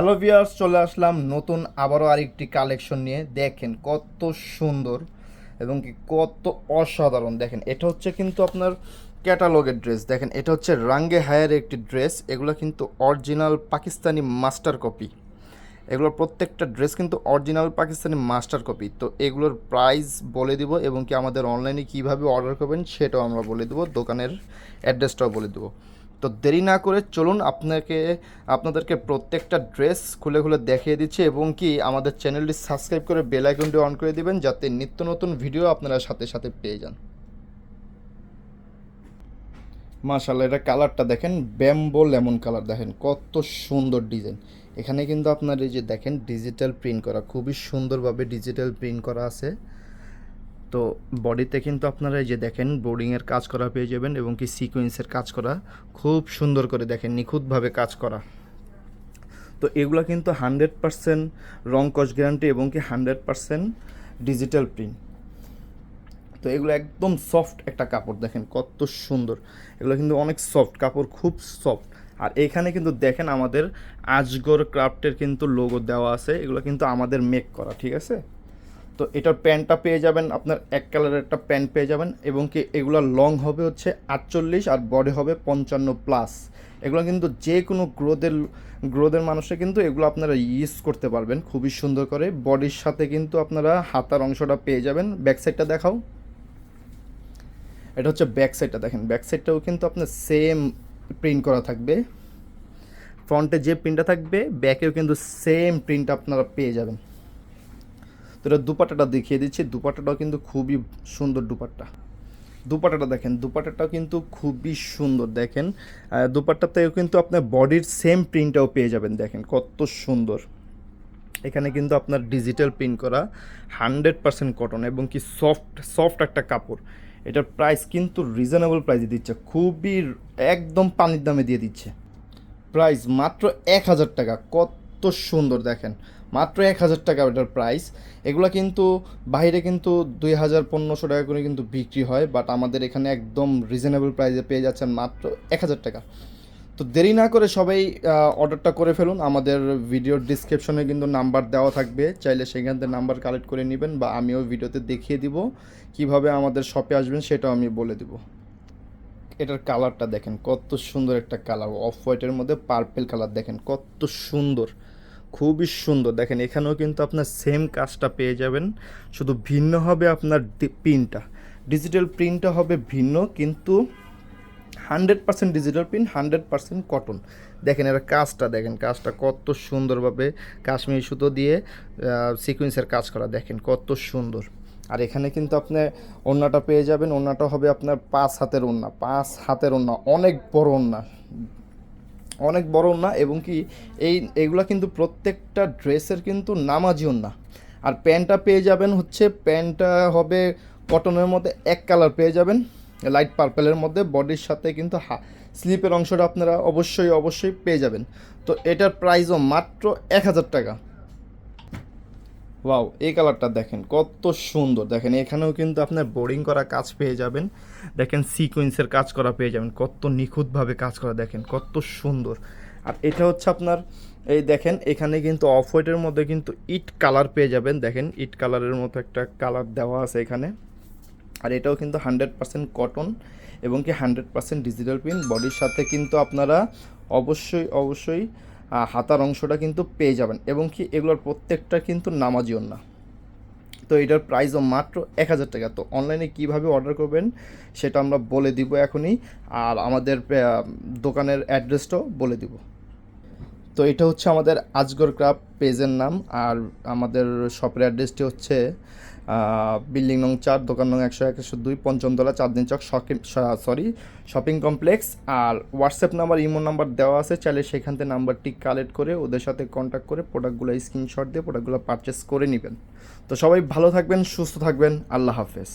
Hello viewers, চলে আসলাম নতুন আবারও আরেকটি কালেকশন নিয়ে। দেখেন কত সুন্দর এবং কি কত অসাধারণ। দেখেন, এটা হচ্ছে কিন্তু আপনার ক্যাটালগের ড্রেস। দেখেন, এটা হচ্ছে রাঙ্গে হায়ার একটি ড্রেস। এগুলো কিন্তু অরিজিনাল পাকিস্তানি মাস্টার কপি। এগুলোর প্রত্যেকটা ড্রেস কিন্তু অরিজিনাল পাকিস্তানি মাস্টার কপি। তো এগুলোর প্রাইস বলে দিব এবং কি আমাদের অনলাইনে কীভাবে অর্ডার করবেন সেটাও আমরা বলে দেবো, দোকানের অ্যাড্রেসটাও বলে দেবো। তো দেরি না করে চলুন আপনাকে, আপনাদেরকে প্রত্যেকটা ড্রেস খুলে খুলে দেখিয়ে দিচ্ছি এবং কি আমাদের চ্যানেলটি সাবস্ক্রাইব করে বেল আইকনটি অন করে দিবেন যাতে নিত্য নতুন ভিডিও আপনারা সাথে সাথে পেয়ে যান। মাশাল্লাহ এটা কালারটা দেখেন, ব্যাম্বো লেমন কালার দেখেন, কত সুন্দর ডিজাইন। এখানে কিন্তু আপনার এই যে দেখেন ডিজিটাল প্রিন্ট করা, খুবই সুন্দরভাবে ডিজিটাল প্রিন্ট করা আছে। তো বডিতে কিন্তু আপনারা এই যে দেখেন বোর্ডিংয়ের কাজ করা পেয়ে যাবেন এবং কি সিকোয়েন্সের কাজ করা খুব সুন্দর করে দেখেন, নিখুঁতভাবে কাজ করা। তো এগুলো কিন্তু হান্ড্রেড পারসেন্ট রং কস গ্যারান্টি এবং কি হান্ড্রেড পারসেন্ট ডিজিটাল প্রিন্ট তো এগুলো একদম সফট একটা কাপড়, দেখেন কত সুন্দর। এগুলো কিন্তু অনেক সফট কাপড় খুব সফট আর এখানে কিন্তু দেখেন আমাদের আজগর ক্রাফটের কিন্তু লোগো দেওয়া আছে, এগুলো কিন্তু আমাদের মেক করা, ঠিক আছে? তো এটার প্যান্টটা পেয়ে যাবেন, আপনার এক কালারের একটা প্যান্ট পেয়ে যাবেন এবং কি এগুলো লং হবে হচ্ছে আটচল্লিশ আর বডি হবে পঞ্চান্ন প্লাস এগুলো কিন্তু যে কোনো গ্রোদের গ্রোদের মানুষে কিন্তু এগুলো আপনারা ইউজ করতে পারবেন, খুবই সুন্দর করে। বডির সাথে কিন্তু আপনারা হাতার অংশটা পেয়ে যাবেন। ব্যাক সাইডটা দেখাও। এটা হচ্ছে ব্যাক সাইডটা দেখেন। ব্যাক সাইডটাও কিন্তু আপনার সেম প্রিন্ট করা থাকবে। ফ্রন্টে যে প্রিন্টটা থাকবে ব্যাকেও কিন্তু সেম প্রিন্ট আপনারা পেয়ে যাবেন। তো এটা দুপাটাটা দেখিয়ে দিচ্ছি। দুপাটাটাও কিন্তু খুবই সুন্দর দুপাট্টা। দুপাটাটা দেখেন দুপাটাটাও কিন্তু খুবই সুন্দর। দেখেন দুপাট্টাতেও কিন্তু আপনার বডির সেম প্রিন্টটাও পেয়ে যাবেন। দেখেন, কত সুন্দর। এখানে কিন্তু আপনার ডিজিটাল প্রিন্ট করা হান্ড্রেড পার্সেন্ট কটন এবং কি সফট সফট একটা কাপড়। এটার প্রাইস কিন্তু রিজনেবল প্রাইসে দিচ্ছে। খুবই একদম পানির দামে দিয়ে দিচ্ছে। প্রাইস মাত্র এক হাজার টাকা। কত সুন্দর, দেখেন। মাত্র এক হাজার টাকা এটার প্রাইস এগুলো কিন্তু বাইরে কিন্তু দুই হাজার পনেরোশো টাকা করে কিন্তু বিক্রি হয় বাট আমাদের এখানে একদম রিজনেবল প্রাইসে পেয়ে যাচ্ছেন মাত্র এক হাজার টাকা। তো দেরি না করে সবাই অর্ডারটা করে ফেলুন। আমাদের ভিডিওর ডিসক্রিপশনে কিন্তু নাম্বার দেওয়া থাকবে। চাইলে সেখান থেকে নাম্বার কালেক্ট করে নেবেন বা আমিও ভিডিওতে দেখিয়ে দিব। কীভাবে আমাদের শপে আসবেন সেটাও আমি বলে দিব। এটার কালারটা দেখেন, কত সুন্দর একটা কালার। অফ হোয়াইটের মধ্যে পার্পেল কালার দেখেন, কত সুন্দর, খুবই সুন্দর। দেখেন, এখানেও কিন্তু আপনার সেম কাজটা পেয়ে যাবেন। শুধু ভিন্ন হবে আপনার প্রিন্টটা ডিজিটাল প্রিন্টটা হবে ভিন্ন, কিন্তু hundred percent digital print hundred percent cotton দেখেন, এর কাজটা দেখেন, কাজটা কত সুন্দরভাবে কাশ্মীরি সুতো দিয়ে সিকুয়েন্সের কাজ করা। দেখেন, কত সুন্দর। আর এখানে কিন্তু আপনি ওড়নাটা পেয়ে যাবেন। ওড়নাটা হবে আপনার পাঁচ হাতের ওড়না। পাঁচ হাতের ওড়না। অনেক বড় ওড়না। অনেক বড় ওড়না এবং কি এই এগুলা কিন্তু প্রত্যেকটা ড্রেসের কিন্তু নামাজি ওড়না। আর প্যান্টটা পেয়ে যাবেন হচ্ছে প্যান্টটা হবে কটনের মধ্যে এক কালার পেয়ে যাবেন। লাইট পার্পেলের মধ্যে। বডির সাথে কিন্তু হা স্লিপের অংশটা আপনারা অবশ্যই অবশ্যই পেয়ে যাবেন। তো এটার প্রাইসও মাত্র এক হাজার টাকা। ওয়াও এই কালারটা দেখেন, কত সুন্দর। দেখেন, এখানেও কিন্তু আপনার বোরিং করা কাজ পেয়ে যাবেন। দেখেন সিকোয়েন্সের কাজ করা পেয়ে যাবেন। কত নিখুঁতভাবে কাজ করা, দেখেন, কত সুন্দর। আর এটা হচ্ছে আপনার, এই দেখেন, এখানে কিন্তু অফ হোয়াইটের মধ্যে কিন্তু ইট কালার পেয়ে যাবেন। দেখেন ইট কালারের মতো একটা কালার দেওয়া আছে এখানে। আর এটাও কিন্তু হান্ড্রেড পার্সেন্ট কটন এবং কি হান্ড্রেড পার্সেন্ট ডিজিটাল প্রিন্ট বডির সাথে কিন্তু আপনারা অবশ্যই অবশ্যই হাতার অংশটা কিন্তু পেয়ে যাবেন এবং কি এগুলোর প্রত্যেকটা কিন্তু নামাজিও না। তো এটার প্রাইসও মাত্র এক হাজার টাকা। তো অনলাইনে কীভাবে অর্ডার করবেন সেটা আমরা বলে দিব এখনই। আর আমাদের দোকানের অ্যাড্রেসটাও বলে দিব। তো এটা হচ্ছে আমাদের আজগর ক্রাফট পেজের নাম। আর আমাদের শপের অ্যাড্রেসটি হচ্ছে বিল্ডিং নং চার, দোকান নং একশো একশো দুই পঞ্চমতলা দিন চক সরি শপিং কমপ্লেক্স আর হোয়াটসঅ্যাপ নাম্বার ইমো নাম্বার দেওয়া আছে, চাইলে সেখান থেকে নাম্বারটি কালেক্ট করে ওদের সাথে কন্ট্যাক্ট করে প্রোডাক্টগুলো স্ক্রিনশট দিয়ে প্রোডাক্টগুলো পারচেস করে নেবেন। তো সবাই ভালো থাকবেন, সুস্থ থাকবেন, আল্লাহ হাফেজ।